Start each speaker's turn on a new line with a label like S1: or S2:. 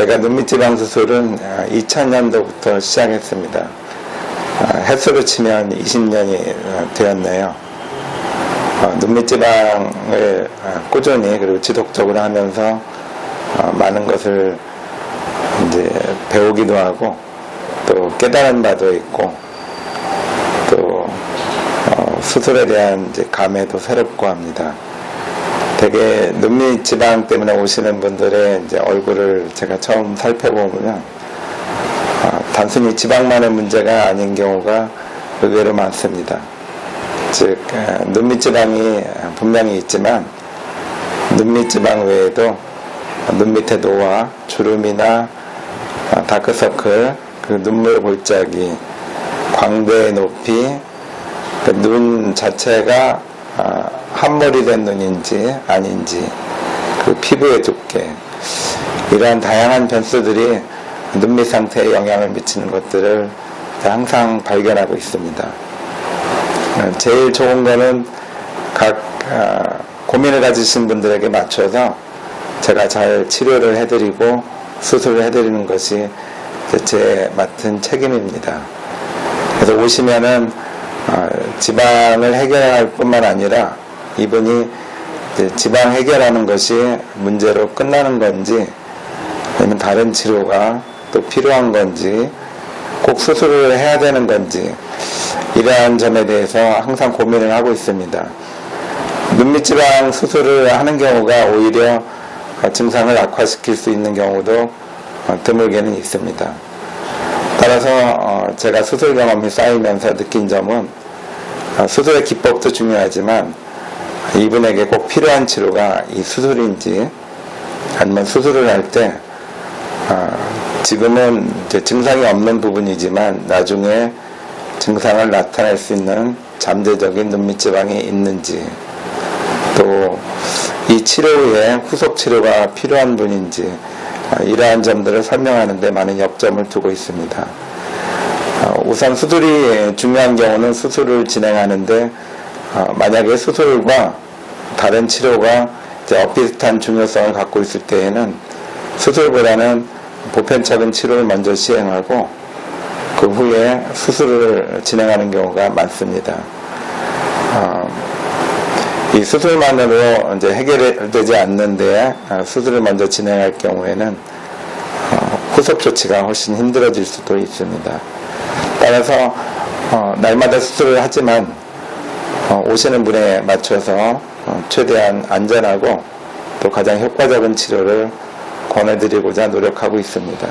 S1: 제가 눈밑지방 수술은 2000년도부터 시작했습니다. 아, 횟수로 치면 20년이 되었네요. 어, 눈밑지방을 아, 꾸준히 그리고 지속적으로 하면서 어, 많은 것을 이제 배우기도 하고 또 깨달은 바도 있고 또 어, 수술에 대한 이제 감회도 새롭고 합니다. 되게 눈밑 지방 때문에 오시는 분들의 이제 얼굴을 제가 처음 살펴보면 아, 단순히 지방만의 문제가 아닌 경우가 의외로 많습니다. 즉 아, 눈밑 지방이 분명히 있지만 눈밑 지방 외에도 눈밑의 노화, 주름이나 아, 다크서클, 그 눈물 골짜기, 광대의 높이, 그 눈 자체가 아, 한머리 된 눈인지 아닌지, 그 피부의 두께, 이러한 다양한 변수들이 눈밑 상태에 영향을 미치는 것들을 항상 발견하고 있습니다. 어, 제일 좋은 거는 각 아, 고민을 가지신 분들에게 맞춰서 제가 잘 치료를 해드리고 수술을 해드리는 것이 제 맡은 책임입니다. 그래서 오시면은 어, 지방을 해결할 뿐만 아니라 이분이 지방 해결하는 것이 문제로 끝나는 건지 아니면 다른 치료가 또 필요한 건지 꼭 수술을 해야 되는 건지 이러한 점에 대해서 항상 고민을 하고 있습니다. 눈밑지방 수술을 하는 경우가 오히려 증상을 악화시킬 수 있는 경우도 어, 드물게는 있습니다. 따라서 어, 제가 수술 경험이 쌓이면서 느낀 점은 어, 수술의 기법도 중요하지만 이분에게 꼭 필요한 치료가 이 수술인지 아니면 수술을 할 때 지금은 이제 증상이 없는 부분이지만 나중에 증상을 나타낼 수 있는 잠재적인 눈밑지방이 있는지 또 이 치료 후에 후속 치료가 필요한 분인지 아, 이러한 점들을 설명하는 데 많은 역점을 두고 있습니다. 아, 우선 수술이 중요한 경우는 수술을 진행하는데 아, 만약에 수술과 다른 치료가 이제 엇비슷한 중요성을 갖고 있을 때에는 수술보다는 보편적인 치료를 먼저 시행하고 그 후에 수술을 진행하는 경우가 많습니다. 어, 이 수술만으로 이제 해결되지 않는데 어, 수술을 먼저 진행할 경우에는 어, 후속 조치가 훨씬 힘들어질 수도 있습니다. 따라서 어, 날마다 수술을 하지만 오시는 분에 맞춰서 최대한 안전하고 또 가장 효과적인 치료를 권해드리고자 노력하고 있습니다.